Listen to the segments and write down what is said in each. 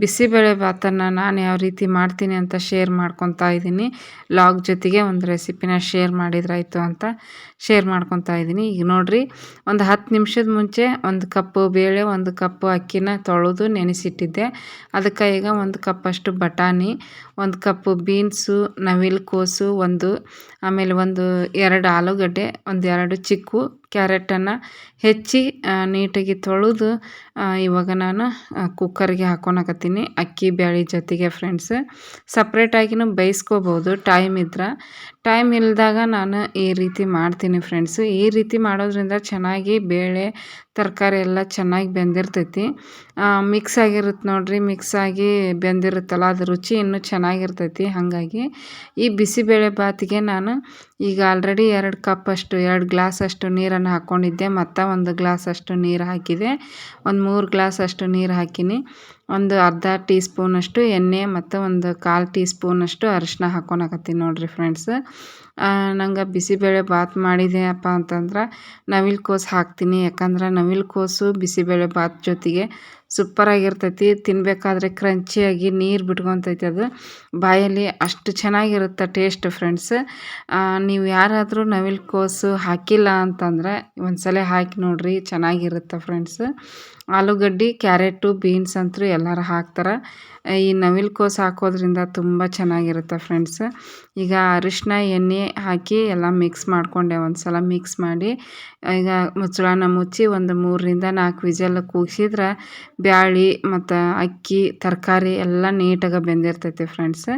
ಬಿಸಿಬೇಳೆ ಭಾತನ್ನು ನಾನು ಯಾವ ರೀತಿ ಮಾಡ್ತೀನಿ ಅಂತ ಶೇರ್ ಮಾಡ್ಕೊತಾ ಇದ್ದೀನಿ. ಲಾಗ್ ಜೊತೆಗೆ ಒಂದು ರೆಸಿಪಿನ ಶೇರ್ ಮಾಡಿದ್ರಾಯಿತು ಅಂತ ಶೇರ್ ಮಾಡ್ಕೊತಾ ಇದ್ದೀನಿ. ಈಗ ನೋಡಿರಿ, ಒಂದು ಹತ್ತು ನಿಮಿಷದ ಮುಂಚೆ ಒಂದು ಕಪ್ಪು ಬೇಳೆ, ಒಂದು ಕಪ್ಪು ಅಕ್ಕಿನ ತೊಳೆದು ನೆನೆಸಿಟ್ಟಿದ್ದೆ. ಅದಕ್ಕೆ ಈಗ ಒಂದು ಕಪ್ಪಷ್ಟು ಬಟಾಣಿ, ಒಂದು ಕಪ್ಪು ಬೀನ್ಸು ನವಿಲು ಕೋಸು, ಒಂದು, ಆಮೇಲೆ ಒಂದು ಎರಡು ಆಲೂಗಡ್ಡೆ, ಒಂದು ಎರಡು ಚಿಕ್ಕು ಕ್ಯಾರೆಟನ್ನು ಹೆಚ್ಚಿ ನೀಟಾಗಿ ತೊಳೆದು ಇವಾಗ ನಾನು ಕುಕ್ಕರ್ಗೆ ಹಾಕೊಳಕತ್ತೀನಿ ಅಕ್ಕಿ, ಬ್ಯಾಳಿ ಜೊತೆಗೆ ಫ್ರೆಂಡ್ಸ್ ಸಪ್ರೇಟಾಗಿನೂ ಬೇಯಿಸ್ಕೋಬೋದು ಟೈಮ್ ಇದ್ರೆ. ಟೈಮ್ ಇಲ್ಲದಾಗ ನಾನು ಈ ರೀತಿ ಮಾಡ್ತೀನಿ ಫ್ರೆಂಡ್ಸ್ ಈ ರೀತಿ ಮಾಡೋದ್ರಿಂದ ಚೆನ್ನಾಗಿ ಬೇಳೆ, ತರಕಾರಿ ಎಲ್ಲ ಚೆನ್ನಾಗಿ ಬೆಂದಿರ್ತೈತಿ. ಮಿಕ್ಸ್ ಆಗಿರುತ್ತೆ ನೋಡಿರಿ ಮಿಕ್ಸ್ ಆಗಿ ಬೆಂದಿರುತ್ತಲ್ಲ, ಅದು ರುಚಿ ಇನ್ನೂ ಚೆನ್ನಾಗಿರ್ತೈತಿ. ಹಾಗಾಗಿ ಈ ಬಿಸಿಬೇಳೆ ಬಾತಿಗೆ ನಾನು ಈಗ ಆಲ್ರೆಡಿ ಎರಡು ಕಪ್ಪಷ್ಟು ಎರಡು ಗ್ಲಾಸಷ್ಟು ನೀರನ್ನು ಹಾಕ್ಕೊಂಡಿದ್ದೆ ಮತ್ತು ಒಂದು ಗ್ಲಾಸ್ ಅಷ್ಟು ನೀರು ಹಾಕಿದೆ. ಒಂದು ಮೂರು ಗ್ಲಾಸಷ್ಟು ನೀರು ಹಾಕಿನಿ. ಒಂದು ಅರ್ಧ ಟೀ ಸ್ಪೂನಷ್ಟು ಎಣ್ಣೆ ಮತ್ತು ಒಂದು ಕಾಲು ಟೀ ಸ್ಪೂನಷ್ಟು ಅರಿಶಿನ ಹಾಕ್ಕೊಳಕತ್ತೀನಿ ನೋಡಿರಿ ಫ್ರೆಂಡ್ಸ್. ನಂಗೆ ಬಿಸಿಬೇಳೆ ಬಾತ್ ಮಾಡಿದೆಯಪ್ಪ ಅಂತಂದ್ರೆ ನವಿಲು ಕೋಸು ಹಾಕ್ತೀನಿ. ಯಾಕಂದ್ರೆ ನವಿಲು ಕೋಸು ಬಿಸಿಬೇಳೆ ಬಾತ್ ಜೊತೆಗೆ ಸೂಪರಾಗಿರ್ತೈತಿ ತಿನ್ನಬೇಕಾದ್ರೆ ಕ್ರಂಚಿಯಾಗಿ ನೀರು ಬಿಟ್ಕೊತೈತಿ ಅದು. ಬಾಯಲ್ಲಿ ಅಷ್ಟು ಚೆನ್ನಾಗಿರುತ್ತೆ ಟೇಸ್ಟ್ ಫ್ರೆಂಡ್ಸ್. ನೀವು ಯಾರಾದರೂ ನವಿಲು ಕೋಸು ಹಾಕಿಲ್ಲ ಅಂತಂದರೆ ಒಂದು ಸಲ ಹಾಕಿ ನೋಡಿರಿ, ಚೆನ್ನಾಗಿರುತ್ತೆ ಫ್ರೆಂಡ್ಸ್. ಆಲೂಗಡ್ಡೆ, ಕ್ಯಾರೆಟು, ಬೀನ್ಸ್ ಅಂತೂ ಎಲ್ಲರೂ ಹಾಕ್ತಾರೆ. ಈ ನವಿಲು ಕೋಸು ಹಾಕೋದ್ರಿಂದ ತುಂಬ ಚೆನ್ನಾಗಿರುತ್ತೆ ಫ್ರೆಂಡ್ಸ್. ಈಗ ಅರಿಶಿನ ಎಣ್ಣೆ ಹಾಕಿ ಎಲ್ಲ ಮಿಕ್ಸ್ ಮಾಡಿಕೊಂಡೆ ಒಂದು ಸಲ ಮಿಕ್ಸ್ ಮಾಡಿ. ಈಗ ಮುಚ್ಚಳನ ಮುಚ್ಚಿ ಒಂದು ಮೂರರಿಂದ ನಾಲ್ಕು ವಿಜಲ್ ಕೂಗಿಸಿದ್ರೆ ಬ್ಯಾಳಿ ಮತ್ತು ಅಕ್ಕಿ, ತರಕಾರಿ ಎಲ್ಲ ನೀಟಾಗಿ ಬೆಂದಿರ್ತೈತಿ ಫ್ರೆಂಡ್ಸ್.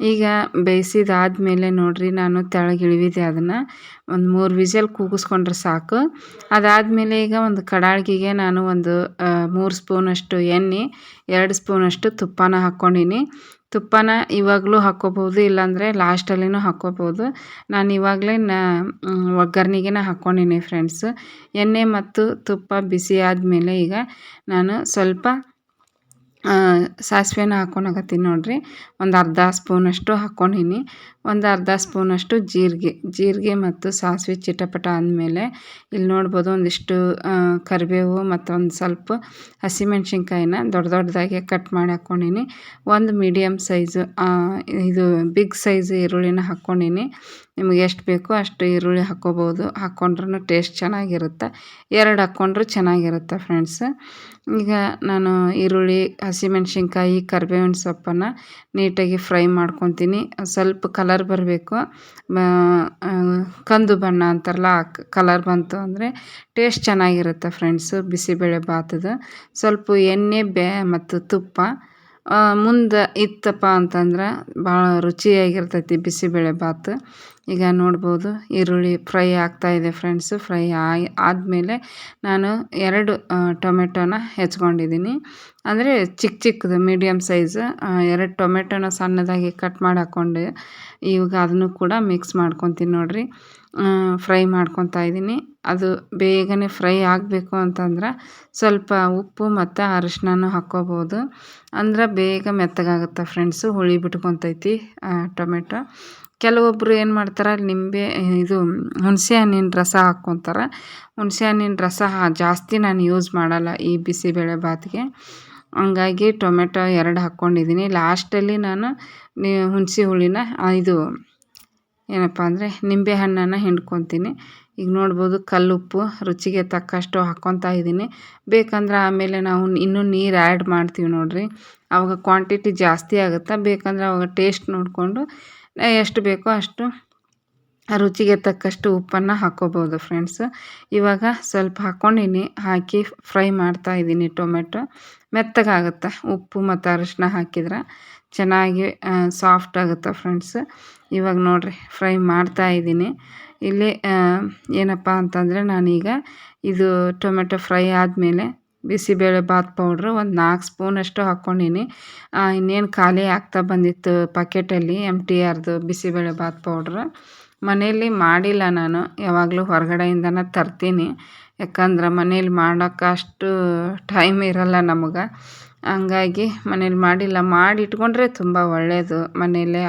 ಈಗ ಬೇಯಿಸಿದಾದ್ಮೇಲೆ ನೋಡಿರಿ, ನಾನು ತೆಳಗಿಳಿವಿದೆ ಅದನ್ನು. ಒಂದು ಮೂರು ವಿಸಲ್ ಕೂಗಿಸ್ಕೊಂಡ್ರೆ ಸಾಕು. ಅದಾದಮೇಲೆ ಈಗ ಒಂದು ಕಡಾಳ್ಗಿಗೆ ನಾನು ಒಂದು ಮೂರು ಸ್ಪೂನಷ್ಟು ಎಣ್ಣೆ, ಎರಡು ಸ್ಪೂನಷ್ಟು ತುಪ್ಪನ ಹಾಕ್ಕೊಂಡೀನಿ. ತುಪ್ಪನ ಇವಾಗಲೂ ಹಾಕ್ಕೋಬೋದು ಇಲ್ಲಾಂದರೆ ಲಾಸ್ಟಲ್ಲಿನೂ ಹಾಕ್ಕೋಬೋದು ನಾನು ಇವಾಗಲೇ ನ ಒಗ್ಗರ್ಣೆಗೆ ಹಾಕ್ಕೊಂಡಿನಿ ಫ್ರೆಂಡ್ಸ್ ಎಣ್ಣೆ ಮತ್ತು ತುಪ್ಪ ಬಿಸಿ ಆದಮೇಲೆ ಈಗ ನಾನು ಸ್ವಲ್ಪ ಸಾಸಿವೆನ ಹಾಕ್ಕೊಳಕತ್ತೀನಿ ನೋಡಿರಿ. ಒಂದು ಅರ್ಧ ಸ್ಪೂನಷ್ಟು ಹಾಕ್ಕೊಂಡೀನಿ ಒಂದು ಅರ್ಧ ಸ್ಪೂನಷ್ಟು ಜೀರಿಗೆ. ಜೀರಿಗೆ ಮತ್ತು ಸಾಸಿವೆ ಚಿಟಪಟ ಅಂದಮೇಲೆ ಇಲ್ಲಿ ನೋಡ್ಬೋದು ಒಂದಿಷ್ಟು ಕರಿಬೇವು ಮತ್ತು ಒಂದು ಸ್ವಲ್ಪ ಹಸಿಮೆಣ್ಸಿನ್ಕಾಯಿನ ದೊಡ್ಡ ದೊಡ್ಡದಾಗಿ ಕಟ್ ಮಾಡಿ ಹಾಕ್ಕೊಂಡೀನಿ ಒಂದು ಮೀಡಿಯಮ್ ಸೈಜು ಇದು ಬಿಗ್ ಸೈಜ್ ಈರುಳ್ಳಿನ ಹಾಕ್ಕೊಂಡೀನಿ ನಿಮಗೆ ಎಷ್ಟು ಬೇಕೋ ಅಷ್ಟು ಈರುಳ್ಳಿ ಹಾಕ್ಕೋಬೋದು ಹಾಕ್ಕೊಂಡ್ರೂ ಟೇಸ್ಟ್ ಚೆನ್ನಾಗಿರುತ್ತೆ. ಎರಡು ಹಾಕ್ಕೊಂಡ್ರೂ ಚೆನ್ನಾಗಿರುತ್ತೆ ಫ್ರೆಂಡ್ಸ್ ಈಗ ನಾನು ಈರುಳ್ಳಿ, ಹಸಿಮೆಣ್ಸಿನ್ಕಾಯಿ, ಕರಿಬೇವಿನ ಸೊಪ್ಪನ್ನು ನೀಟಾಗಿ ಫ್ರೈ ಮಾಡ್ಕೊತೀನಿ. ಸ್ವಲ್ಪ ಕಲರ್ ಬರಬೇಕು. ಕಂದು ಬಣ್ಣ ಅಂತಾರಲ್ಲ, ಆ ಕಲರ್ ಬಂತು ಅಂದರೆ ಟೇಸ್ಟ್ ಚೆನ್ನಾಗಿರುತ್ತೆ ಫ್ರೆಂಡ್ಸು ಬಿಸಿಬೇಳೆ ಬಾತದು. ಸ್ವಲ್ಪ ಎಣ್ಣೆ, ಬೇ, ಮತ್ತು ತುಪ್ಪ. ಮುಂದೆ ಇತ್ತಪ್ಪ ಅಂತಂದ್ರೆ ಭಾಳ ರುಚಿಯಾಗಿರ್ತೈತಿ ಬಾತ್. ಈಗ ನೋಡ್ಬೋದು ಈರುಳ್ಳಿ ಫ್ರೈ ಆಗ್ತಾಯಿದೆ ಫ್ರೆಂಡ್ಸು ಫ್ರೈ ಆಗಿ ಆದಮೇಲೆ ನಾನು ಎರಡು ಟೊಮೆಟೊನ ಹೆಚ್ಕೊಂಡಿದ್ದೀನಿ ಅಂದರೆ ಚಿಕ್ಕ ಚಿಕ್ಕದು ಮೀಡಿಯಮ್ ಸೈಜ್ ಎರಡು ಟೊಮೆಟೊನ ಸಣ್ಣದಾಗಿ ಕಟ್ ಮಾಡಿ ಹಾಕ್ಕೊಂಡು ಇವಾಗ ಅದನ್ನು ಕೂಡ ಮಿಕ್ಸ್ ಮಾಡ್ಕೊತೀನಿ ನೋಡಿರಿ. ಫ್ರೈ ಮಾಡ್ಕೊತಾ ಇದ್ದೀನಿ. ಅದು ಬೇಗನೆ ಫ್ರೈ ಆಗಬೇಕು ಅಂತಂದ್ರೆ ಸ್ವಲ್ಪ ಉಪ್ಪು ಮತ್ತು ಅರಿಶಿನನೂ ಹಾಕ್ಕೋಬೋದು. ಅಂದ್ರೆ ಬೇಗ ಮೆತ್ತಗಾಗುತ್ತೆ ಫ್ರೆಂಡ್ಸು ಹುಳಿ ಬಿಟ್ಕೊತೈತಿ ಟೊಮೆಟೊ. ಕೆಲವೊಬ್ಬರು ಏನು ಮಾಡ್ತಾರೆ, ನಿಂಬೆ, ಇದು ಹುಣಸೆ ಹಣ್ಣಿನ ರಸ ಹಾಕ್ಕೊತಾರೆ. ಹುಣಸೆ ಹಣ್ಣಿನ ರಸ ಜಾಸ್ತಿ ನಾನು ಯೂಸ್ ಮಾಡಲ್ಲ ಈ ಬಿಸಿಬೇಳೆ ಬಾತ್ಗೆ ಹಂಗಾಗಿ ಟೊಮೆಟೊ ಎರಡು ಹಾಕ್ಕೊಂಡಿದ್ದೀನಿ. ಲಾಸ್ಟಲ್ಲಿ ನಾನು ಹುಣಸೆ ಹುಳಿನ ಇದು ಏನಪ್ಪ ಅಂದರೆ ನಿಂಬೆ ಹಣ್ಣನ್ನು ಹಿಂಡ್ಕೊತೀನಿ. ಈಗ ನೋಡ್ಬೋದು ಕಲ್ಲುಪ್ಪು, ರುಚಿಗೆ ತಕ್ಕಷ್ಟು ಹಾಕ್ಕೊತಾ ಇದ್ದೀನಿ. ಬೇಕಂದ್ರೆ ಆಮೇಲೆ ನಾವು ಇನ್ನೂ ನೀರು ಆ್ಯಡ್ ಮಾಡ್ತೀವಿ ನೋಡಿರಿ. ಆವಾಗ ಕ್ವಾಂಟಿಟಿ ಜಾಸ್ತಿ ಆಗುತ್ತೆ? ಬೇಕಂದ್ರೆ ಆವಾಗ ಟೇಸ್ಟ್ ನೋಡಿಕೊಂಡು ಎಷ್ಟು ಬೇಕೋ ಅಷ್ಟು ರುಚಿಗೆ ತಕ್ಕಷ್ಟು ಉಪ್ಪನ್ನು ಹಾಕ್ಕೋಬೋದು ಫ್ರೆಂಡ್ಸ್ ಇವಾಗ ಸ್ವಲ್ಪ ಹಾಕ್ಕೊಂಡಿನಿ ಹಾಕಿ ಫ್ರೈ ಮಾಡ್ತಾ ಇದ್ದೀನಿ ಟೊಮೆಟೊ. ಮೆತ್ತಗಾಗುತ್ತೆ. ಉಪ್ಪು ಮತ್ತು ಅರಿಶಿನ ಹಾಕಿದ್ರೆ ಚೆನ್ನಾಗಿ ಸಾಫ್ಟ್ ಆಗುತ್ತೆ ಫ್ರೆಂಡ್ಸ್ ಇವಾಗ ನೋಡಿರಿ ಫ್ರೈ ಮಾಡ್ತಾ ಇದ್ದೀನಿ. ಇಲ್ಲಿ ಏನಪ್ಪ ಅಂತಂದರೆ ನಾನೀಗ ಇದು ಟೊಮೆಟೊ ಫ್ರೈ ಆದಮೇಲೆ ಬಿಸಿಬೇಳೆ ಬಾತ್ ಪೌಡ್ರು ಒಂದು ನಾಲ್ಕು ಸ್ಪೂನಷ್ಟು ಹಾಕ್ಕೊಂಡೀನಿ. ಇನ್ನೇನು ಖಾಲಿ ಆಗ್ತಾ ಬಂದಿತ್ತು ಪಾಕೆಟಲ್ಲಿ ಎಂ ಟಿ ಆರ್ದು ಬಿಸಿಬೇಳೆ ಬಾತ್ ಪೌಡ್ರು ಮನೆಯಲ್ಲಿ ಮಾಡಿಲ್ಲ ನಾನು. ಯಾವಾಗಲೂ ಹೊರಗಡೆಯಿಂದನೇ ತರ್ತೀನಿ. ಯಾಕಂದ್ರೆ ಮನೇಲಿ ಮಾಡೋಕೆ ಅಷ್ಟು ಟೈಮ್ ಇರಲ್ಲ ನಮಗೆ. ಹಂಗಾಗಿ ಮನೇಲಿ ಮಾಡಿಲ್ಲ. ಮಾಡಿ ಇಟ್ಕೊಂಡ್ರೆ ತುಂಬ ಒಳ್ಳೆಯದು ಮನೆಯಲ್ಲೇ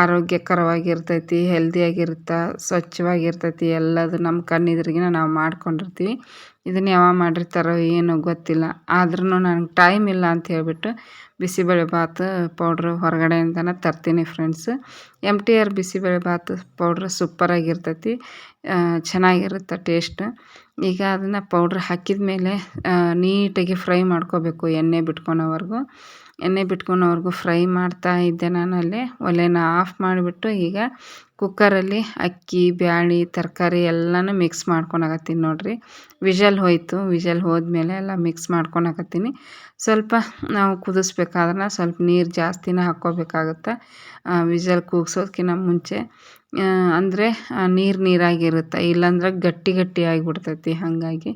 ಆರೋಗ್ಯಕರವಾಗಿರ್ತೈತಿ ಹೆಲ್ದಿಯಾಗಿರುತ್ತೆ ಸ್ವಚ್ಛವಾಗಿರ್ತೈತಿ ಎಲ್ಲದು ನಮ್ಮ ಕಣ್ಣೆದುರಿಗೇನೆ ನಾವು ಮಾಡ್ಕೊಂಡಿರ್ತೀವಿ. ಇದನ್ನು ಯಾವಾಗ ಮಾಡಿರ್ತಾರೋ ಏನೋ ಗೊತ್ತಿಲ್ಲ. ಆದ್ರೂ ನನಗೆ ಟೈಮ್ ಇಲ್ಲ ಅಂತ ಹೇಳ್ಬಿಟ್ಟು ಬಿಸಿಬೇಳೆಭಾತು ಪೌಡ್ರು ಹೊರಗಡೆಯಿಂದನೇ ತರ್ತೀನಿ friends M T R bisibelebath powder ಸೂಪರಾಗಿರ್ತೈತಿ ಚೆನ್ನಾಗಿರುತ್ತೆ ಟೇಸ್ಟ್ ಈಗ ಅದನ್ನು ಪೌಡ್ರ್ ಹಾಕಿದ ಮೇಲೆ ನೀಟಾಗಿ ಫ್ರೈ ಮಾಡ್ಕೋಬೇಕು ಎಣ್ಣೆ ಬಿಟ್ಕೊಳೋವರೆಗೂ. ಎಣ್ಣೆ ಬಿಟ್ಕೊಳೋವರೆಗೂ ಫ್ರೈ ಮಾಡ್ತಾ ಇದ್ದೆ ನಾನು ಅಲ್ಲಿ ಒಲೆನ ಆಫ್ ಮಾಡಿಬಿಟ್ಟು ಈಗ ಕುಕ್ಕರಲ್ಲಿ ಅಕ್ಕಿ, ಬ್ಯಾಳಿ, ತರಕಾರಿ ಎಲ್ಲನೂ ಮಿಕ್ಸ್ ಮಾಡ್ಕೊಳಕತ್ತೀನಿ ನೋಡಿರಿ. ವಿಷಲ್ ಹೋಯಿತು. ವಿಷಲ್ ಹೋದ್ಮೇಲೆ ಎಲ್ಲ ಮಿಕ್ಸ್ ಮಾಡ್ಕೊಳಕತ್ತೀನಿ ಸ್ವಲ್ಪ ನಾವು ಕುದಿಸ್ಬೇಕಾದ್ರೆ ಸ್ವಲ್ಪ ನೀರು ಜಾಸ್ತಿನೇ ಹಾಕ್ಕೋಬೇಕಾಗುತ್ತೆ ವಿಷಲ್ ಕೂಗ್ಸೋದಕ್ಕಿಂತ ಮುಂಚೆ. ಅಂದರೆ ನೀರು ನೀರಾಗಿರುತ್ತೆ. ಇಲ್ಲಾಂದ್ರೆ ಗಟ್ಟಿ ಗಟ್ಟಿ ಆಗಿಬಿಡ್ತೈತಿ. ಹಾಗಾಗಿ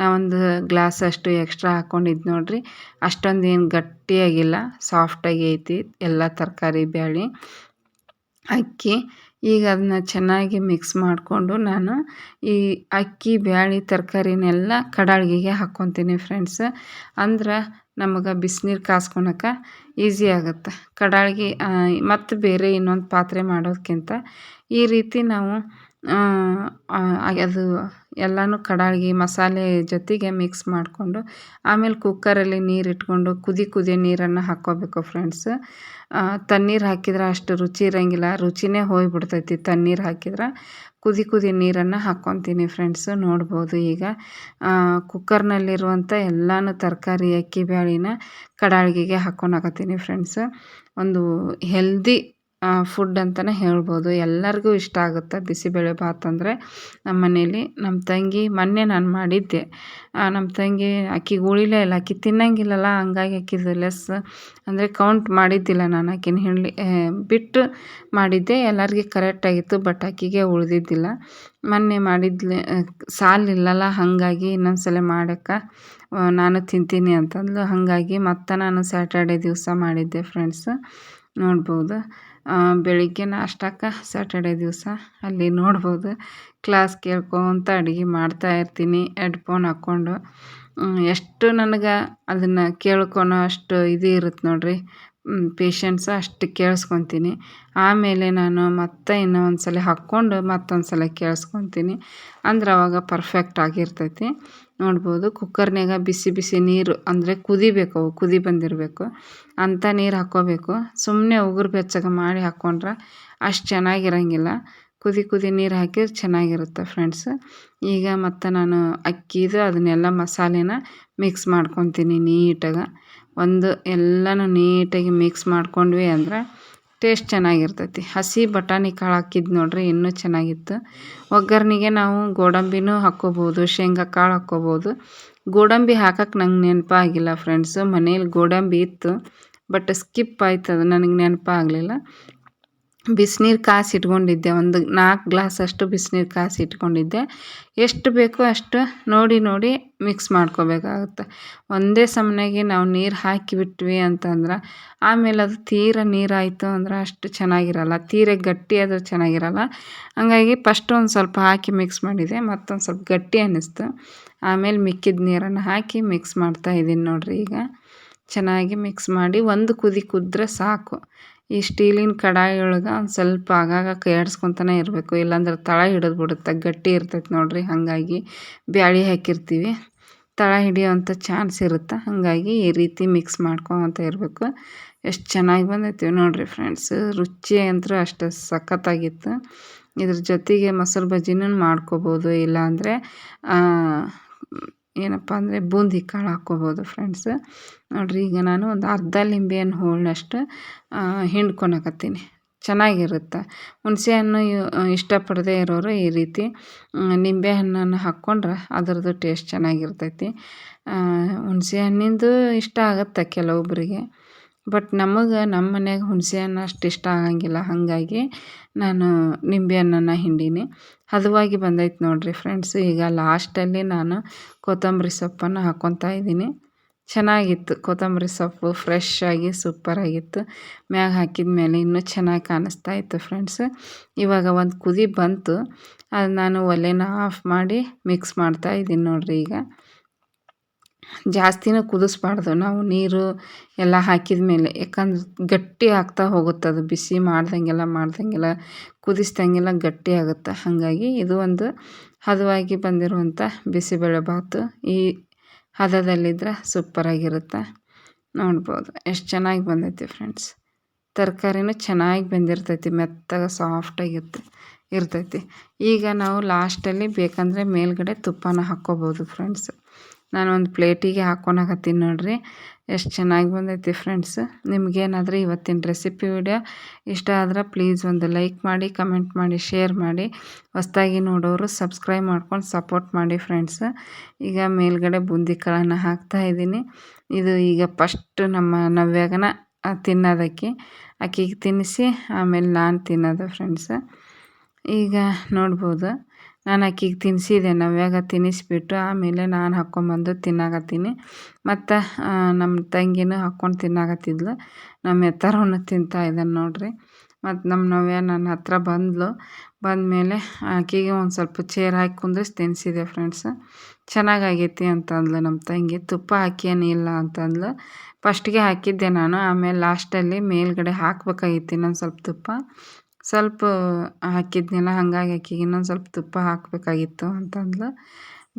ನಾವೊಂದು ಗ್ಲಾಸ್ ಅಷ್ಟು ಎಕ್ಸ್ಟ್ರಾ ಹಾಕ್ಕೊಂಡಿದ್ದು ನೋಡಿರಿ. ಅಷ್ಟೊಂದು ಏನು ಗಟ್ಟಿಯಾಗಿಲ್ಲ, ಸಾಫ್ಟಾಗಿ ಐತಿ. ಎಲ್ಲ ತರಕಾರಿ, ಬ್ಯಾಳಿ, ಅಕ್ಕಿ. ಈಗ ಅದನ್ನ ಚೆನ್ನಾಗಿ ಮಿಕ್ಸ್ ಮಾಡಿಕೊಂಡು ನಾನು ಈ ಅಕ್ಕಿ, ಬ್ಯಾಳೆ, ತರಕಾರಿನೆಲ್ಲ ಕಡಾಳಿಗೆಗೆ ಹಾಕ್ಕೊತೀನಿ ಫ್ರೆಂಡ್ಸ್. ಅಂದ್ರೆ ನಮಗೆ ಬಿಸಿನೀರು ಕಾಸ್ಕೊಳಕ್ಕೆ ಈಸಿ ಆಗುತ್ತೆ. ಕಡಾಳಿಗೆ ಮತ್ತು ಬೇರೆ ಇನ್ನೊಂದು ಪಾತ್ರೆ ಮಾಡೋದಕ್ಕಿಂತ ಈ ರೀತಿ ನಾವು ಅದು ಎಲ್ಲನೂ ಕಡಾಳಿಗೆ ಮಸಾಲೆ ಜೊತೆಗೆ ಮಿಕ್ಸ್ ಮಾಡಿಕೊಂಡು, ಆಮೇಲೆ ಕುಕ್ಕರಲ್ಲಿ ನೀರು ಇಟ್ಕೊಂಡು ಕುದಿ ಕುದಿ ನೀರನ್ನು ಹಾಕ್ಕೋಬೇಕು ಫ್ರೆಂಡ್ಸ್ ತಣ್ಣೀರು ಹಾಕಿದ್ರೆ ಅಷ್ಟು ರುಚಿ ಇರೋಂಗಿಲ್ಲ, ರುಚಿನೇ ಹೋಗಿಬಿಡ್ತೈತಿ ತಣ್ಣೀರು ಹಾಕಿದ್ರೆ. ಕುದಿ ಕುದಿ ನೀರನ್ನು ಹಾಕ್ಕೊತೀನಿ ಫ್ರೆಂಡ್ಸು ನೋಡ್ಬೋದು ಈಗ. ಕುಕ್ಕರ್ನಲ್ಲಿರುವಂಥ ಎಲ್ಲನೂ ತರಕಾರಿ, ಅಕ್ಕಿ ಬ್ಯಾಳಿನ ಕಡಾಳಿಗೆಗೆ ಹಾಕ್ಕೊಳಕತ್ತೀನಿ ಫ್ರೆಂಡ್ಸ್ ಒಂದು ಹೆಲ್ದಿ ಫುಡ್ ಅಂತಲೇ ಹೇಳ್ಬೋದು. ಎಲ್ಲರಿಗೂ ಇಷ್ಟ ಆಗುತ್ತೆ ಬಿಸಿಬೇಳೆಭಾತ್ ಅಂದರೆ. ನಮ್ಮ ಮನೇಲಿ ನಮ್ಮ ತಂಗಿ ಮೊನ್ನೆ ನಾನು ಮಾಡಿದ್ದೆ. ನಮ್ಮ ತಂಗಿ ಆಕಿಗೆ ಉಳಿಲೇ ಇಲ್ಲ ಆಕೆ ತಿನ್ನಂಗಿಲ್ಲಲ್ಲ, ಹಂಗಾಗಿ ಆಕಿದು ಲೆಸ್ ಅಂದರೆ ಕೌಂಟ್ ಮಾಡಿದ್ದಿಲ್ಲ ನಾನು ಆಕಿನ ಹೇಳಿ ಬಿಟ್ಟು ಮಾಡಿದ್ದೆ, ಎಲ್ಲರಿಗೆ ಕರೆಕ್ಟಾಗಿತ್ತು ಬಟ್ ಆಕಿಗೆ ಉಳಿದಿದ್ದಿಲ್ಲ. ಮೊನ್ನೆ ಮಾಡಿದ್ಲೆ ಸಾಲಿಲ್ಲಲ್ಲ ಹಾಗಾಗಿ ಇನ್ನೊಂದು ಸಲ ಮಾಡೋಕ್ಕೆ ನಾನು ತಿಂತೀನಿ ಅಂತಂದ್ಲು. ಹಾಗಾಗಿ ಮತ್ತೆ ನಾನು ಸ್ಯಾಟರ್ಡೇ ದಿವಸ ಮಾಡಿದ್ದೆ ಫ್ರೆಂಡ್ಸ್ ನೋಡ್ಬೋದು. ಬೆಳಿಗ್ಗೆ ನಾಷ್ಟಕ್ಕೆ ಸ್ಯಾಟರ್ಡೇ ದಿವಸ ಅಲ್ಲಿ ನೋಡ್ಬೋದು. ಕ್ಲಾಸ್ ಕೇಳ್ಕೊತ ಅಡುಗೆ ಮಾಡ್ತಾಯಿರ್ತೀನಿ ಎಡ್ಫೋನ್ ಹಾಕ್ಕೊಂಡು. ಎಷ್ಟು ನನಗೆ ಅದನ್ನು ಕೇಳ್ಕೊಳೋ ಅಷ್ಟು ಇದು ಇರುತ್ತೆ ನೋಡಿರಿ. ಪೇಶನ್ಸ್ ಅಷ್ಟು ಕೇಳಿಸ್ಕೊತೀನಿ. ಆಮೇಲೆ ನಾನು ಮತ್ತೆ ಇನ್ನೂ ಒಂದು ಸಲ ಹಾಕ್ಕೊಂಡು ಮತ್ತೊಂದು ಸಲ ಕೇಳಿಸ್ಕೊತೀನಿ. ಅಂದ್ರೆ ಅವಾಗ ಪರ್ಫೆಕ್ಟ್ ಆಗಿರ್ತೈತಿ. ನೋಡ್ಬೋದು. ಕುಕ್ಕರ್ನಾಗ ಬಿಸಿ ಬಿಸಿ ನೀರು ಅಂದರೆ ಕುದಿಬೇಕು ಅವು ಕುದಿ ಬಂದಿರಬೇಕು. ಅಂಥ ನೀರು ಹಾಕ್ಕೋಬೇಕು. ಸುಮ್ಮನೆ ಉಗುರು ಬೆಚ್ಚಗೆ ಮಾಡಿ ಹಾಕ್ಕೊಂಡ್ರೆ ಅಷ್ಟು ಚೆನ್ನಾಗಿರಂಗಿಲ್ಲ. ಕುದಿ ಕುದಿ ನೀರು ಹಾಕಿದ್ರೆ ಚೆನ್ನಾಗಿರುತ್ತೆ ಫ್ರೆಂಡ್ಸ್. ಈಗ ಮತ್ತು ನಾನು ಅಕ್ಕಿದು ಅದನ್ನೆಲ್ಲ ಮಸಾಲೆನ ಮಿಕ್ಸ್ ಮಾಡ್ಕೊತೀನಿ ನೀಟಾಗಿ. ಒಂದು ಎಲ್ಲನೂ ನೀಟಾಗಿ ಮಿಕ್ಸ್ ಮಾಡ್ಕೊಂಡ್ವಿ ಅಂದ್ರೆ ಟೇಸ್ಟ್ ಚೆನ್ನಾಗಿರ್ತೈತಿ. ಹಸಿ ಬಟಾಣಿ ಕಾಳು ಹಾಕಿದ್ದು ನೋಡ್ರಿ ಇನ್ನೂ ಚೆನ್ನಾಗಿತ್ತು. ಒಗ್ಗರಣೆಗೆ ನಾವು ಗೋಡಂಬಿನೂ ಹಾಕ್ಕೋಬೋದು, ಶೇಂಗಾ ಕಾಳು ಹಾಕ್ಕೋಬೋದು. ಗೋಡಂಬಿ ಹಾಕಕ್ಕೆ ನಂಗೆ ನೆನಪಾಗಿಲ್ಲ ಫ್ರೆಂಡ್ಸು ಮನೇಲಿ ಗೋಡಂಬಿ ಇತ್ತು ಬಟ್ ಸ್ಕಿಪ್ ಆಯ್ತು ಅದು ನನಗೆ ನೆನಪಾಗಲಿಲ್ಲ ಬಿಸಿನೀರು ಕಾಸಿ ಇಟ್ಕೊಂಡಿದ್ದೆ, ಒಂದು ನಾಲ್ಕು ಗ್ಲಾಸಷ್ಟು ಬಿಸಿನೀರು ಕಾಸಿ ಇಟ್ಕೊಂಡಿದ್ದೆ. ಎಷ್ಟು ಬೇಕೋ ಅಷ್ಟು ನೋಡಿ ನೋಡಿ ಮಿಕ್ಸ್ ಮಾಡ್ಕೋಬೇಕಾಗುತ್ತೆ. ಒಂದೇ ಸಮನಾಗಿ ನಾವು ನೀರು ಹಾಕಿಬಿಟ್ವಿ ಅಂತಂದ್ರೆ, ಆಮೇಲೆ ಅದು ತೀರ ನೀರಾಯಿತು ಅಂದ್ರೆ ಅಷ್ಟು ಚೆನ್ನಾಗಿರಲ್ಲ. ತೀರ ಗಟ್ಟಿ ಆದರೂ ಚೆನ್ನಾಗಿರಲ್ಲ. ಹಂಗಾಗಿ ಫಸ್ಟ್ ಒಂದು ಸ್ವಲ್ಪ ಹಾಕಿ ಮಿಕ್ಸ್ ಮಾಡಿದೆ, ಮತ್ತೊಂದು ಸ್ವಲ್ಪ ಗಟ್ಟಿ ಅನ್ನಿಸ್ತು ಆಮೇಲೆ ಮಿಕ್ಕಿದ ನೀರನ್ನು ಹಾಕಿ ಮಿಕ್ಸ್ ಮಾಡ್ತಾ ಇದ್ದೀನಿ ನೋಡಿರಿ ಈಗ. ಚೆನ್ನಾಗಿ ಮಿಕ್ಸ್ ಮಾಡಿ ಒಂದು ಕುದಿ ಕುದ್ರೆ ಸಾಕು. ಈ ಸ್ಟೀಲಿನ ಕಡಾಯಿ ಒಳಗೆ ಒಂದು ಸ್ವಲ್ಪ ಆಗಾಗ ಕೈಯಾಡಿಸ್ಕೊಂತಾನೆ ಇರಬೇಕು. ಇಲ್ಲಾಂದ್ರೆ ತಳ ಹಿಡಿದು ಬಿಡುತ್ತೆ ಗಟ್ಟಿ ಇರ್ತೈತೆ ನೋಡಿರಿ. ಹಾಗಾಗಿ ಬ್ಯಾಳಿ ಹಾಕಿರ್ತೀವಿ. ತಳ ಹಿಡಿಯುವಂಥ ಚಾನ್ಸ್ ಇರುತ್ತೆ. ಹಾಗಾಗಿ ಈ ರೀತಿ ಮಿಕ್ಸ್ ಮಾಡ್ಕೊತ ಇರಬೇಕು. ಎಷ್ಟು ಚೆನ್ನಾಗಿ ಬಂದೈತಿ ನೋಡಿರಿ ಫ್ರೆಂಡ್ಸ್. ರುಚಿ ಅಂತೂ ಅಷ್ಟು ಸಖತ್ತಾಗಿತ್ತು. ಇದ್ರ ಜೊತೆಗೆ ಮೊಸರು ಬಜ್ಜಿನೂ ಮಾಡ್ಕೋಬೋದು. ಇಲ್ಲಾಂದರೆ ಏನಪ್ಪ ಅಂದರೆ ಬೂಂದಿ ಕಾಳು ಹಾಕ್ಕೋಬೋದು ಫ್ರೆಂಡ್ಸ್ ನೋಡಿರಿ, ಈಗ ನಾನು ಒಂದು ಅರ್ಧ ಲಿಂಬೆಹಣ್ಣು ಹೋಳಷ್ಟು ಹಿಂಡ್ಕೊಳಕತ್ತೀನಿ ಚೆನ್ನಾಗಿರುತ್ತೆ. ಹುಣಸೆಹಣ್ಣು ಇಷ್ಟಪಡದೇ ಇರೋರು ಈ ರೀತಿ ನಿಂಬೆ ಹಣ್ಣನ್ನು ಹಾಕ್ಕೊಂಡ್ರೆ ಅದರದ್ದು ಟೇಸ್ಟ್ ಚೆನ್ನಾಗಿರ್ತೈತಿ. ಹುಣಸೆ ಹಣ್ಣಿಂದು ಇಷ್ಟ ಆಗುತ್ತೆ ಕೆಲವೊಬ್ಬರಿಗೆ ಬಟ್ ನಮಗೆ ನಮ್ಮ ಮನ್ಯಾಗ ಹುಣಸೆ ಹಣ್ಣು ಅಷ್ಟು ಇಷ್ಟ ಆಗಂಗಿಲ್ಲ. ಹಾಗಾಗಿ ನಾನು ನಿಂಬೆ ಹಣ್ಣನ್ನು ಹಿಂಡೀನಿ. ಹದವಾಗಿ ಬಂದೈತೆ ನೋಡಿರಿ ಫ್ರೆಂಡ್ಸ್ ಈಗ ಲಾಸ್ಟಲ್ಲಿ ನಾನು ಕೊತ್ತಂಬರಿ ಸೊಪ್ಪನ್ನು ಹಾಕ್ಕೊತಾ ಇದ್ದೀನಿ. ಚೆನ್ನಾಗಿತ್ತು. ಕೊತ್ತಂಬರಿ ಸೊಪ್ಪು ಫ್ರೆಶ್ ಆಗಿ ಸೂಪರಾಗಿತ್ತು ಮ್ಯಾಗ ಹಾಕಿದ ಮೇಲೆ ಇನ್ನೂ ಚೆನ್ನಾಗಿ ಕಾಣಿಸ್ತಾ ಇತ್ತು ಫ್ರೆಂಡ್ಸ್ ಇವಾಗ ಒಂದು ಕುದಿ ಬಂತು. ಅದು ನಾನು ಒಲೆನ ಆಫ್ ಮಾಡಿ ಮಿಕ್ಸ್ ಮಾಡ್ತಾ ಇದ್ದೀನಿ ನೋಡಿರಿ ಈಗ. ಜಾಸ್ತಿನೂ ಕುದಿಸ್ಬಾರ್ದು. ನಾವು ನೀರು ಎಲ್ಲ ಹಾಕಿದ ಮೇಲೆ, ಯಾಕಂದ್ರೆ ಗಟ್ಟಿ ಆಗ್ತಾ ಹೋಗುತ್ತೆ ಅದು. ಬಿಸಿ ಮಾಡ್ದಂಗೆಲ್ಲ ಮಾಡ್ದಂಗೆಲ್ಲ ಕುದಿಸ್ದಂಗೆಲ್ಲ ಗಟ್ಟಿ ಆಗುತ್ತೆ. ಹಾಗಾಗಿ ಇದು ಒಂದು ಹದವಾಗಿ ಬಂದಿರುವಂಥ ಬಿಸಿಬೇಳೆಬಾತು ಈ ಹದದಲ್ಲಿದ್ದರೆ ಸೂಪರಾಗಿರುತ್ತೆ. ನೋಡ್ಬೋದು. ಎಷ್ಟು ಚೆನ್ನಾಗಿ ಬಂದೈತಿ ಫ್ರೆಂಡ್ಸ್. ತರಕಾರಿನೂ ಚೆನ್ನಾಗಿ ಬಂದಿರ್ತೈತಿ, ಮೆತ್ತಗೆ ಸಾಫ್ಟಾಗಿರುತ್ತೆ ಇರ್ತೈತಿ. ಈಗ ನಾವು ಲಾಸ್ಟಲ್ಲಿ ಬೇಕಂದರೆ ಮೇಲ್ಗಡೆ ತುಪ್ಪನ ಹಾಕ್ಕೋಬೋದು ಫ್ರೆಂಡ್ಸ್. ನಾನು ಒಂದು ಪ್ಲೇಟಿಗೆ ಹಾಕ್ಕೊಳಕತ್ತೀನಿ ನೋಡಿರಿ. ಎಷ್ಟು ಚೆನ್ನಾಗಿ ಬಂದೈತಿ ಫ್ರೆಂಡ್ಸ್ ನಿಮಗೇನಾದರೂ ಇವತ್ತಿನ ರೆಸಿಪಿ ವಿಡಿಯೋ ಇಷ್ಟ ಆದ್ರೆ ಪ್ಲೀಸ್ ಒಂದು ಲೈಕ್ ಮಾಡಿ ಕಮೆಂಟ್ ಮಾಡಿ ಶೇರ್ ಮಾಡಿ. ಹೊಸ್ದಾಗಿ ನೋಡೋರು ಸಬ್ಸ್ಕ್ರೈಬ್ ಮಾಡ್ಕೊಂಡು ಸಪೋರ್ಟ್ ಮಾಡಿ ಫ್ರೆಂಡ್ಸ್ ಈಗ ಮೇಲ್ಗಡೆ ಬೂಂದಿ ಕಾಳನ್ನು ಹಾಕ್ತಾಯಿದ್ದೀನಿ ಇದು ಈಗ ಫಸ್ಟ್ ನಮ್ಮ ನವ್ಯಾಗನ ತಿನ್ನೋದಕ್ಕೆ. ಅಕ್ಕಿಗೆ ತಿನ್ನಿಸಿ, ಆಮೇಲೆ ನಾನು ತಿನ್ನೋದು ಫ್ರೆಂಡ್ಸ್ ಈಗ ನೋಡ್ಬೋದು. ನಾನು ಆಕಿಗೆ ತಿನ್ನಿಸಿದೆ ನವ್ಯಾಗ ತಿನ್ನಿಸ್ಬಿಟ್ಟು ಆಮೇಲೆ ನಾನು ಹಾಕ್ಕೊಂಬಂದು ತಿನ್ನಾಕತ್ತೀನಿ. ಮತ್ತು ನಮ್ಮ ತಂಗಿನೂ ಹಾಕ್ಕೊಂಡು ತಿನ್ನಾಕತ್ತಿದ್ಲು. ನಮ್ಮ ಎತ್ತರವನ್ನು ತಿಂತಾ ಇದ್ದಾನೆ ನೋಡಿರಿ. ಮತ್ತು ನಮ್ಮ ನವ್ಯ ನನ್ನ ಹತ್ರ ಬಂದಳು ಬಂದಮೇಲೆ ಆಕೆಗೆ ಒಂದು ಸ್ವಲ್ಪ ಚೇರ್ ಹಾಕಿ ಕುಂದಿಸಿ ತಿನ್ನಿಸಿದೆ ಫ್ರೆಂಡ್ಸ್ ಚೆನ್ನಾಗಾಗೈತಿ ಅಂತಂದ್ಲು ನಮ್ಮ ತಂಗಿ. ತುಪ್ಪ ಹಾಕಿಯೇನೂ ಇಲ್ಲ ಅಂತಂದ್ಲು. ಫಸ್ಟಿಗೆ ಹಾಕಿದ್ದೆ ನಾನು. ಆಮೇಲೆ ಲಾಸ್ಟಲ್ಲಿ ಮೇಲ್ಗಡೆ ಹಾಕ್ಬೇಕಾಗಿತ್ತು ಇನ್ನೊಂದು ಸ್ವಲ್ಪ ತುಪ್ಪ. ಸ್ವಲ್ಪ ಹಾಕಿದ್ನಲ್ಲ, ಹಾಗಾಗಿ ಆಕಿಗೆ ಇನ್ನೊಂದು ಸ್ವಲ್ಪ ತುಪ್ಪ ಹಾಕಬೇಕಾಗಿತ್ತು ಅಂತಂದ್ಲು.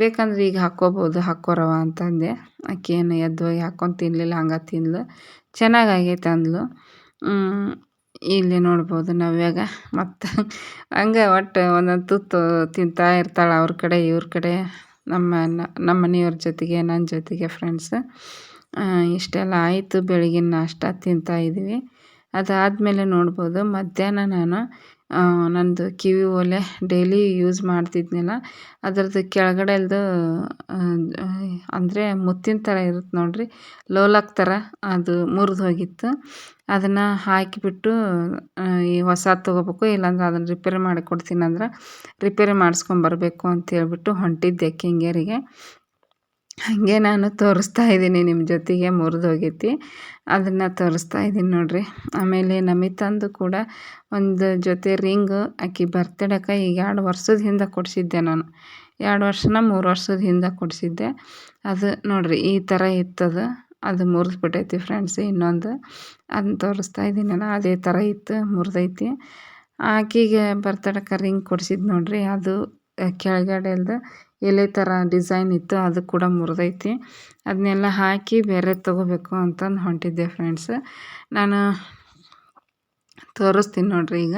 ಬೇಕಂದ್ರೆ ಈಗ ಹಾಕ್ಕೋಬೋದು ಹಾಕ್ಕೋರವ ಅಂತಂದೆ. ಆಕೆ ಏನು ಎದ್ದು ಹೋಗಿ ಹಾಕ್ಕೊಂಡು ತಿನ್ನಲಿಲ್ಲ ಹಂಗೆ ತಿಂದ್ಲು. ಚೆನ್ನಾಗಾಗೈತೆ ಅಂದ್ಲು ಇಲ್ಲಿ ನೋಡ್ಬೋದು ನವ್ಯಾಗ. ಮತ್ತು ಹಂಗೆ ಒಟ್ಟು ಒಂದೊಂದು ತುತ್ತು ತಿಂತಾ ಇರ್ತಾಳೆ ಅವ್ರ ಕಡೆ, ಇವ್ರ ಕಡೆ. ನಮ್ಮ ನಮ್ಮ ಮನೆಯವ್ರ ಜೊತೆಗೆ ನನ್ನ ಜೊತೆಗೆ ಫ್ರೆಂಡ್ಸ್ ಇಷ್ಟೆಲ್ಲ ಆಯಿತು. ಬೆಳಗಿನ ನಾಷ್ಟ ತಿಂತಾಯಿದ್ವಿ ಅದಾದಮೇಲೆ ನೋಡ್ಬೋದು. ಮಧ್ಯಾಹ್ನ ನಾನು ನಂದು ಕಿವಿ ಓಲೆ ಡೈಲಿ ಯೂಸ್ ಮಾಡ್ತಿದ್ನಲ್ಲ, ಅದರದ್ದು ಕೆಳಗಡೆದು ಅಂದರೆ ಮುತ್ತಿನ ಥರ ಇರುತ್ತೆ ನೋಡಿರಿ, ಲೋಲಕ್ ಥರ ಅದು ಮುರಿದು ಹೋಗಿತ್ತು. ಅದನ್ನು ಹಾಕಿಬಿಟ್ಟು ಈ ಹೊಸಾದು ತೊಗೋಬೇಕು, ಇಲ್ಲಾಂದ್ರೆ ಅದನ್ನು ರಿಪೇರಿ ಮಾಡಿ ಕೊಡ್ತೀನಿ ಅಂದ್ರೆ ರಿಪೇರಿ ಮಾಡಿಸ್ಕೊಂಬರ್ಬೇಕು ಅಂತ ಹೇಳ್ಬಿಟ್ಟು ಹೊಂಟಿದ್ದೆ ಕೆಂಗೇರಿಗೆ ಹಾಗೆ ನಾನು ತೋರಿಸ್ತಾ ಇದ್ದೀನಿ ನಿಮ್ಮ ಜೊತೆಗೆ ಮುರಿದೋಗೈತಿ. ಅದನ್ನು ತೋರಿಸ್ತಾ ಇದ್ದೀನಿ ನೋಡಿರಿ. ಆಮೇಲೆ ನಮಿತಂದು ಕೂಡ ಒಂದು ಜೊತೆ ರಿಂಗು ಆಕಿ ಬರ್ತಡಕ್ಕೆ ಈಗ ಎರಡು ವರ್ಷದ ಹಿಂದೆ ಕೊಡಿಸಿದ್ದೆ ನಾನು. ಎರಡು ವರ್ಷನ ಮೂರು ವರ್ಷದ ಹಿಂದೆ ಕೊಡಿಸಿದ್ದೆ. ಅದು ನೋಡಿರಿ ಈ ಥರ ಇತ್ತದು. ಅದು ಮುರಿದು ಬಿಟ್ಟೈತಿ ಫ್ರೆಂಡ್ಸ್ ಇನ್ನೊಂದು. ಅದನ್ನ ತೋರಿಸ್ತಾ ಇದ್ದೀನಲ್ಲ, ಅದೇ ಥರ ಇತ್ತು, ಮುರಿದೈತಿ. ಆಕಿಗೆ ಬರ್ತಡಕ್ಕೆ ರಿಂಗ್ ಕೊಡಿಸಿದ್ದು ನೋಡಿರಿ. ಅದು ಕೆಳಗಡೆದು ಎಲೆ ಥರ ಡಿಸೈನ್ ಇತ್ತು, ಅದು ಕೂಡ ಮುರಿದೈತಿ. ಅದನ್ನೆಲ್ಲ ಹಾಕಿ ಬೇರೆ ತೊಗೋಬೇಕು ಅಂತಂದು ಹೊಂಟಿದ್ದೆ ಫ್ರೆಂಡ್ಸ್. ನಾನು ತೋರಿಸ್ತೀನಿ ನೋಡಿರಿ ಈಗ.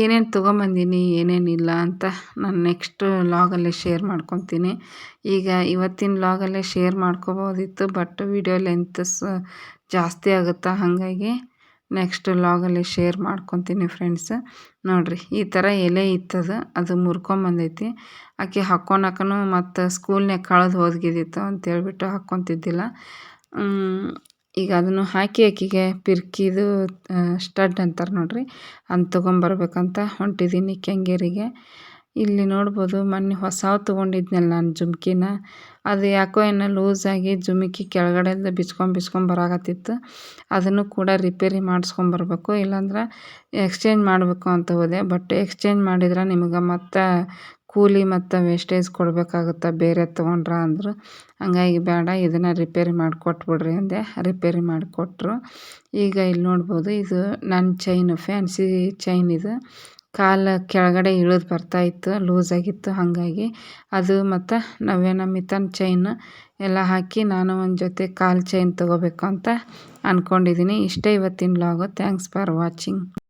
ಏನೇನು ತೊಗೊಂಬಂದೀನಿ ಏನೇನಿಲ್ಲ ಅಂತ ನಾನು ನೆಕ್ಸ್ಟ್ ಲಾಗಲ್ಲೇ ಶೇರ್ ಮಾಡ್ಕೊತೀನಿ. ಈಗ ಇವತ್ತಿನ ಲಾಗಲ್ಲೇ ಶೇರ್ ಮಾಡ್ಕೋಬೋದಿತ್ತು ಬಟ್ ವಿಡಿಯೋ ಲೆಂತ್ ಜಾಸ್ತಿ ಆಗುತ್ತಾ ಹಾಗಾಗಿ. ನೆಕ್ಸ್ಟ್ ಲಾಗಲ್ಲಿ ಶೇರ್ ಮಾಡ್ಕೊತೀನಿ ಫ್ರೆಂಡ್ಸ್ ನೋಡಿರಿ, ಈ ಥರ ಎಲೆ ಇತ್ತದು, ಅದು ಮುರ್ಕೊಂಬಂದೈತಿ ಆಕೆ ಹಾಕ್ಕೊಳಕನು ಮತ್ತು ಸ್ಕೂಲ್ನಾಗ ಕಳೆದು ಹೋಗಿದ್ದಿತ್ತು ಅಂತೇಳ್ಬಿಟ್ಟು ಹಾಕ್ಕೊತಿದ್ದಿಲ್ಲ. ಈಗ ಅದನ್ನು ಹಾಕಿ ಆಕೆಗೆ ಪಿರ್ಕಿದು ಸ್ಟಡ್ ಅಂತಾರೆ ನೋಡಿರಿ. ಅಂತ ತೊಗೊಂಬರ್ಬೇಕಂತ ಹೊಂಟಿದ್ದೀನಿ ಕೆಂಗೇರಿಗೆ. ಇಲ್ಲಿ ನೋಡ್ಬೋದು ಮೊನ್ನೆ ಹೊಸಾವ್ ತೊಗೊಂಡಿದ್ನಲ್ಲ ನಾನು ಜುಮ್ಕಿನ. ಅದು ಯಾಕೋ ಏನೋ ಲೂಸಾಗಿ ಜುಮ್ಕಿ ಕೆಳಗಡೆಯಿಂದ ಬಿಚ್ಕೊಂಡು ಬಿಚ್ಕೊಂಡು ಬರಾಕತ್ತಿತ್ತು. ಅದನ್ನು ಕೂಡ ರಿಪೇರಿ ಮಾಡಿಸ್ಕೊಂಬರ್ಬೇಕು ಇಲ್ಲಾಂದ್ರೆ ಎಕ್ಸ್ಚೇಂಜ್ ಮಾಡಬೇಕು ಅಂತ ಹೋದೆ. ಬಟ್ ಎಕ್ಸ್ಚೇಂಜ್ ಮಾಡಿದ್ರೆ ನಿಮ್ಗೆ ಮತ್ತೆ ಕೂಲಿ ಮತ್ತು ವೇಸ್ಟೇಜ್ ಕೊಡಬೇಕಾಗುತ್ತೆ. ಬೇರೆ ತೊಗೊಂಡ್ರೆ ಅಂದರು. ಹಂಗಾಗಿ ಬೇಡ, ಇದನ್ನು ರಿಪೇರಿ ಮಾಡಿಕೊಟ್ಬಿಡ್ರಿ ಅಂದೆ. ರಿಪೇರಿ ಮಾಡಿಕೊಟ್ರು. ಈಗ ಇಲ್ಲಿ ನೋಡ್ಬೋದು, ಇದು ನನ್ನ ಚೈನು ಫ್ಯಾನ್ಸಿ ಚೈನ್ ಇದು. ಕಾಲು ಕೆಳಗಡೆ ಇಳಿದು ಬರ್ತಾಯಿತ್ತು ಲೂಸಾಗಿತ್ತು ಹಾಗಾಗಿ. ಅದು ಮತ್ತು ನವ್ಯಾನ ಮಿತನ್ ಚೈನ್ ಎಲ್ಲ ಹಾಕಿ ನಾನು ಒಂದು ಜೊತೆ ಕಾಲು ಚೈನ್ ತೊಗೋಬೇಕು ಅಂತ ಅಂದ್ಕೊಂಡಿದ್ದೀನಿ ಇಷ್ಟೇ ಇವತ್ತಿನ ಲಾಗು ಥ್ಯಾಂಕ್ಸ್ ಫಾರ್ ವಾಚಿಂಗ್